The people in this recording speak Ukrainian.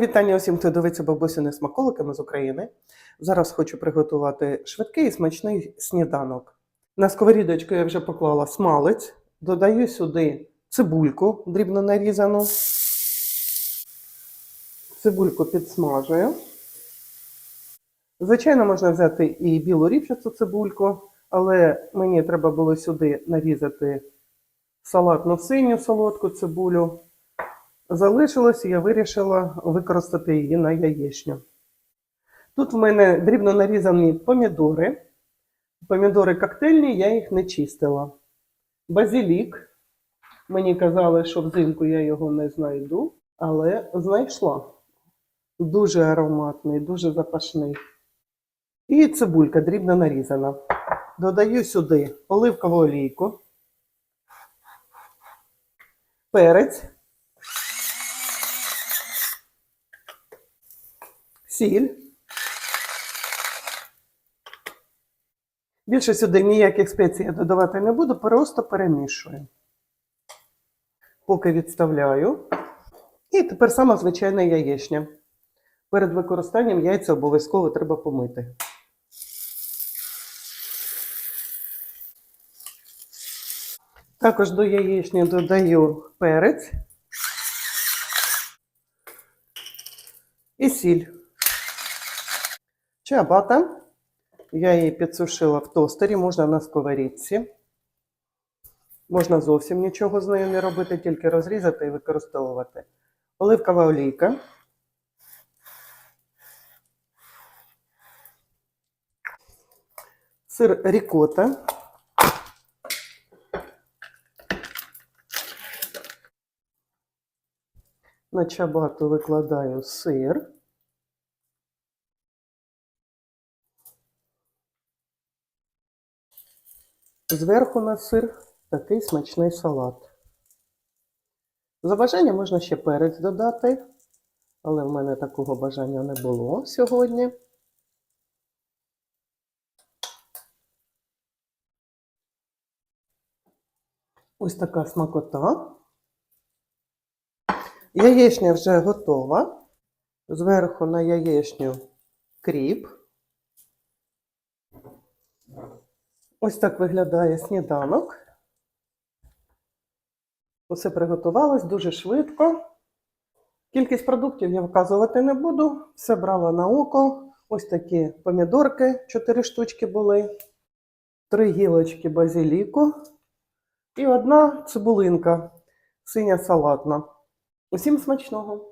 вітання усім, хто дивиться бабусини смаколиками з України. Зараз хочу приготувати швидкий і смачний сніданок. На сковорідочку я вже поклала смалець, додаю сюди цибульку дрібно нарізану. Цибульку підсмажую. Звичайно, можна взяти і білу ріпчасту цибульку, але мені треба було сюди нарізати салатну синю солодку цибулю. Залишилось, і я вирішила використати її на яєчню. Тут в мене дрібно нарізані помідори. Помідори коктейльні, я їх не чистила. Базилік. Мені казали, що взимку я його не знайду, але знайшла. Дуже ароматний, дуже запашний. І цибулька дрібно нарізана. Додаю сюди оливкову олійку, перець. Сіль. Більше сюди ніяких спецій я додавати не буду, просто перемішую. Поки відставляю. І тепер сама звичайна яєчня. Перед використанням яйця обов'язково треба помити. Також до яєчні додаю перець і сіль. Чиабата. Я її підсушила в тостері, можна на сковорідці. Можна зовсім нічого з нею не робити, тільки розрізати і використовувати. Оливкова олійка. Сир рікота. На чабату викладаю сир. Зверху на сир такий смачний салат. За бажанням можна ще перець додати, але в мене такого бажання не було сьогодні. Ось така смакота. Яєчня вже готова. Зверху на яєчню кріп. Ось так виглядає сніданок. Усе приготувалось дуже швидко. Кількість продуктів я вказувати не буду. Все брала на око. Ось такі помідорки, 4 штучки були, 3 гілочки базиліку і одна цибулинка синя салатна. Усім смачного!